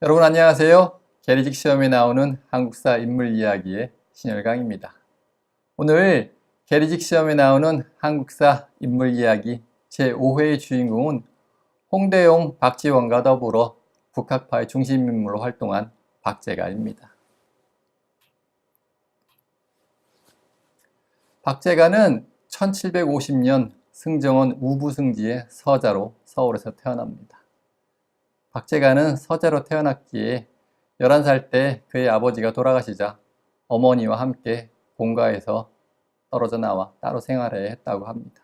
여러분 안녕하세요. 계리직 시험에 나오는 한국사 인물 이야기의 신열강입니다. 오늘 계리직 시험에 나오는 한국사 인물 이야기 제5회의 주인공은 홍대용 박지원과 더불어 북학파의 중심 인물로 활동한 박재가입니다. 박재가는 1750년 승정원 우부승지의 서자로 서울에서 태어납니다. 박재가는 서자로 태어났기에 11살 때 그의 아버지가 돌아가시자 어머니와 함께 본가에서 떨어져 나와 따로 생활해야 했다고 합니다.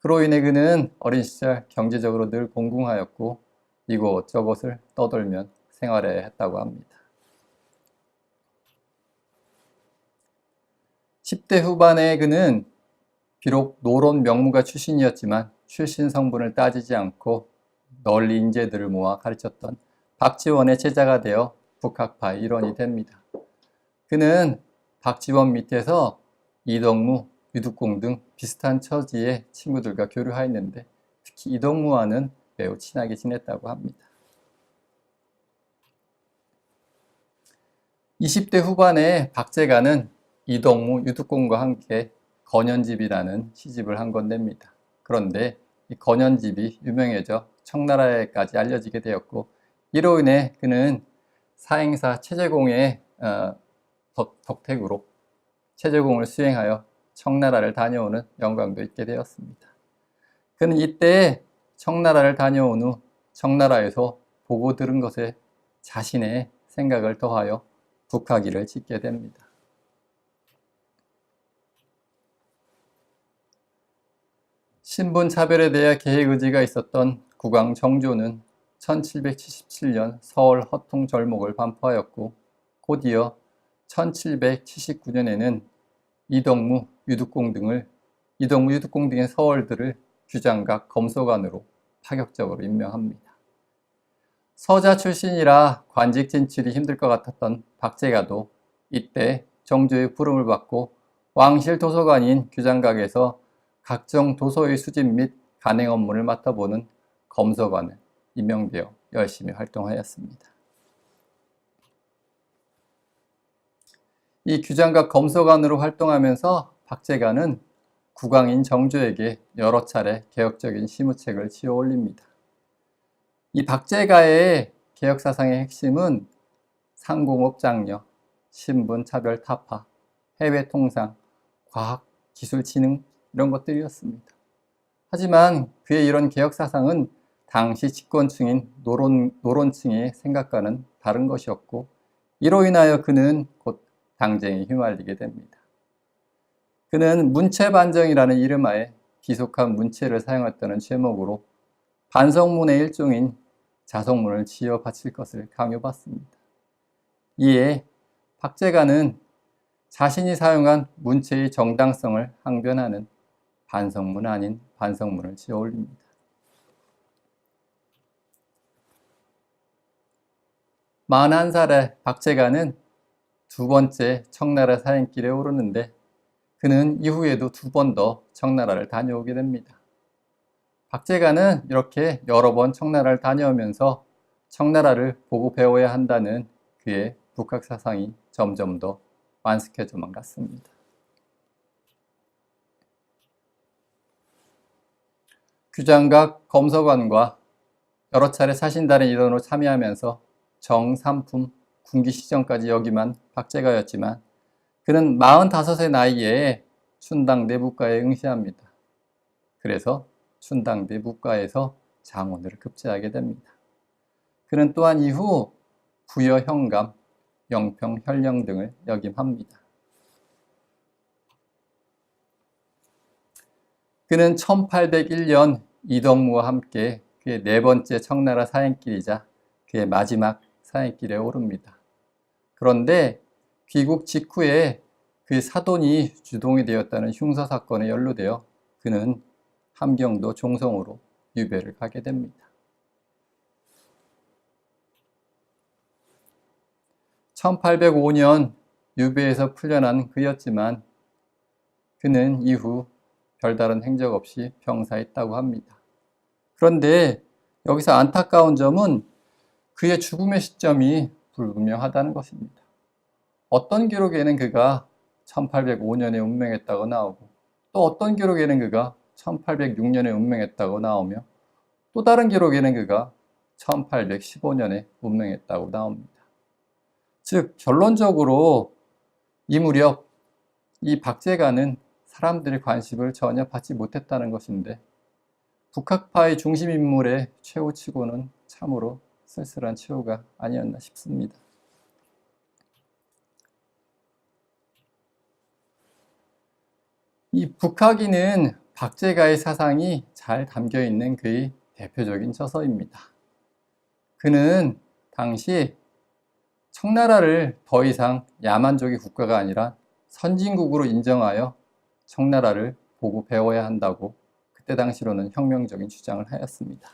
그로 인해 그는 어린 시절 경제적으로 늘 공공하였고 이곳저곳을 떠돌면 생활해야 했다고 합니다. 10대 후반에 그는 비록 노론 명문가 출신이었지만 출신 성분을 따지지 않고 널리 인재들을 모아 가르쳤던 박지원의 제자가 되어 북학파의 일원이 됩니다. 그는 박지원 밑에서 이덕무, 유득공 등 비슷한 처지의 친구들과 교류하였는데 특히 이덕무와는 매우 친하게 지냈다고 합니다. 20대 후반에 박재가는 이덕무, 유득공과 함께 건현집이라는 시집을 한 건됩니다. 그런데 이 건현집이 유명해져 청나라에까지 알려지게 되었고 이로 인해 그는 사행사 최재공의 어, 덕택으로 최재공을 수행하여 청나라를 다녀오는 영광도 있게 되었습니다. 그는 이때 청나라를 다녀온 후 청나라에서 보고 들은 것에 자신의 생각을 더하여 북학기를 짓게 됩니다. 신분 차별에 대해 계획 의지가 있었던 국왕 정조는 1777년 서울 허통 절목을 반포하였고 곧이어 1779년에는 이덕무, 유득공 등을 이덕무, 유득공 등의 서월들을 규장각 검소관으로 파격적으로 임명합니다. 서자 출신이라 관직 진출이 힘들 것 같았던 박재가도 이때 정조의 부름을 받고 왕실 도서관인 규장각에서 각종 도서의 수집 및 간행 업무를 맡아보는 검서관에 임명되어 열심히 활동하였습니다. 이 규장각 검서관으로 활동하면서 박재관은 국왕인 정조에게 여러 차례 개혁적인 시무책을 지어 올립니다. 이 박재가의 개혁 사상의 핵심은 상공업 장려, 신분 차별 타파, 해외 통상, 과학, 기술, 지능 이런 것들이었습니다. 하지만 그의 이런 개혁 사상은 당시 집권층인 노론, 노론층의 생각과는 다른 것이었고 이로 인하여 그는 곧 당쟁에 휘말리게 됩니다. 그는 문체반정이라는 이름하에 비속한 문체를 사용했다는 제목으로 반성문의 일종인 자성문을 지어 바칠 것을 강요받습니다. 이에 박재가는 자신이 사용한 문체의 정당성을 항변하는 반성문 아닌 반성문을 지어 올립니다. 만한 살의 박재가는 두 번째 청나라 사행길에 오르는데 그는 이후에도 두 번 더 청나라를 다녀오게 됩니다. 박재가는 이렇게 여러 번 청나라를 다녀오면서 청나라를 보고 배워야 한다는 그의 북학 사상이 점점 더 완숙해져만 갔습니다. 규장각 검서관과 여러 차례 사신단의 일원으로 참여하면서 정삼품 군기 시정까지 역임한 박재가였지만 그는 45세 나이에 춘당 내부과에 응시합니다. 그래서 춘당 내부과에서 장원을 급제하게 됩니다. 그는 또한 이후 부여 현감, 영평 현령 등을 역임합니다. 그는 1801년 이덕무와 함께 그의 네 번째 청나라 사행길이자 그의 마지막 사행길에 오릅니다. 그런데 귀국 직후에 그 사돈이 주동이 되었다는 흉사 사건에 연루되어 그는 함경도 종성으로 유배를 가게 됩니다. 1805년 유배에서 풀려난 그였지만 그는 이후 별다른 행적 없이 병사했다고 합니다. 그런데 여기서 안타까운 점은 그의 죽음의 시점이 불분명하다는 것입니다. 어떤 기록에는 그가 1805년에 운명했다고 나오고 또 어떤 기록에는 그가 1806년에 운명했다고 나오며 또 다른 기록에는 그가 1815년에 운명했다고 나옵니다. 즉 결론적으로 이 무렵 이 박제가는 사람들의 관심을 전혀 받지 못했다는 것인데 북학파의 중심 인물의 최후치고는 참으로 쓸쓸한 최후가 아니었나 싶습니다. 이 북학이는 박제가의 사상이 잘 담겨 있는 그의 대표적인 저서입니다. 그는 당시 청나라를 더 이상 야만족의 국가가 아니라 선진국으로 인정하여 청나라를 보고 배워야 한다고 그때 당시로는 혁명적인 주장을 하였습니다.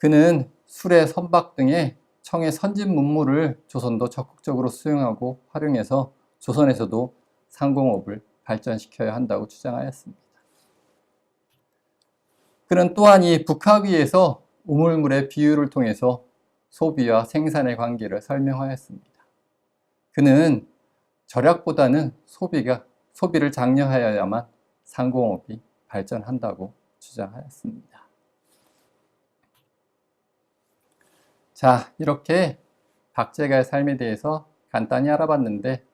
그는 술의 선박 등의 청의 선진 문물을 조선도 적극적으로 수용하고 활용해서 조선에서도 상공업을 발전시켜야 한다고 주장하였습니다. 그는 또한 이 북학위에서 우물물의 비유를 통해서 소비와 생산의 관계를 설명하였습니다. 그는 절약보다는 소비가 소비를 장려하여야만 상공업이 발전한다고 주장하였습니다. 자, 이렇게 박제가의 삶에 대해서 간단히 알아봤는데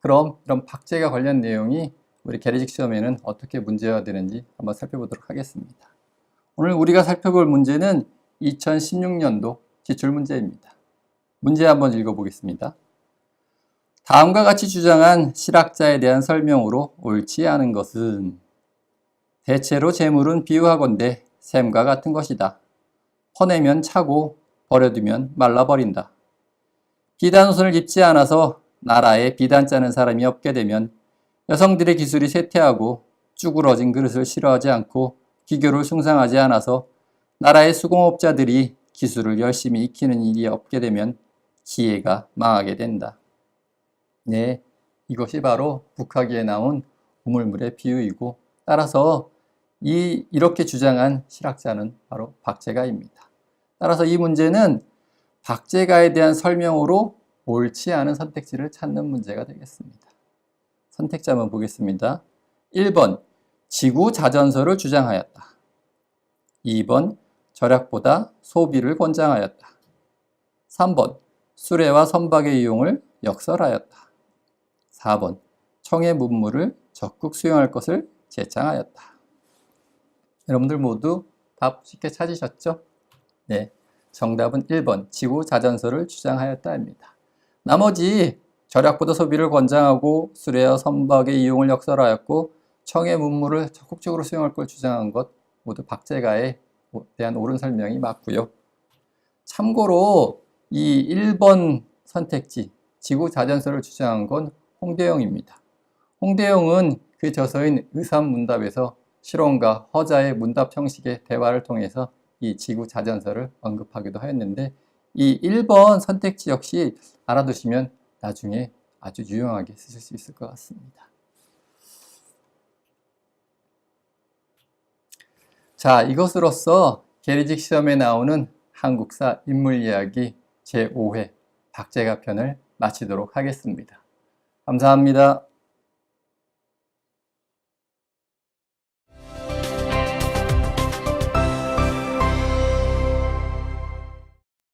그럼 이런 박제가 관련 내용이 우리 계리직 시험에는 어떻게 문제가 되는지 한번 살펴보도록 하겠습니다. 오늘 우리가 살펴볼 문제는 2016년도 기출 문제입니다. 문제 한번 읽어보겠습니다. 다음과 같이 주장한 실학자에 대한 설명으로 옳지 않은 것은 대체로 재물은 비유하건대 샘과 같은 것이다. 퍼내면 차고 버려두면 말라버린다. 비단옷을 입지 않아서 나라에 비단 짜는 사람이 없게 되면 여성들의 기술이 쇠퇴하고 쭈그러진 그릇을 싫어하지 않고 기교를 숭상하지 않아서 나라의 수공업자들이 기술을 열심히 익히는 일이 없게 되면 기회가 망하게 된다. 네, 이것이 바로 북학기에 나온 우물물의 비유이고 따라서 이 이렇게 주장한 실학자는 바로 박제가입니다. 따라서 이 문제는 박제가에 대한 설명으로 옳지 않은 선택지를 찾는 문제가 되겠습니다. 선택지 한번 보겠습니다. 1번 지구 자전서를 주장하였다. 2번 절약보다 소비를 권장하였다. 3번 수레와 선박의 이용을 역설하였다. 4번 청의 문물을 적극 수용할 것을 제창하였다. 여러분들 모두 답 쉽게 찾으셨죠? 네, 정답은 1번 지구 자전서를 주장하였다입니다. 나머지 절약보다 소비를 권장하고 수레와 선박의 이용을 역설하였고 청의 문물을 적극적으로 수용할 걸 주장한 것 모두 박제가에 대한 옳은 설명이 맞고요. 참고로 이 1번 선택지 지구 자전서를 주장한 건 홍대영입니다. 홍대영은 그 저서인 의삼문답에서 실온과 허자의 문답 형식의 대화를 통해서 이 지구 자전서를 언급하기도 하였는데 이 1번 선택지 역시 알아두시면 나중에 아주 유용하게 쓰실 수 있을 것 같습니다. 자, 이것으로써 계리직 시험에 나오는 한국사 인물 이야기 제5회 박제가 편을 마치도록 하겠습니다. 감사합니다.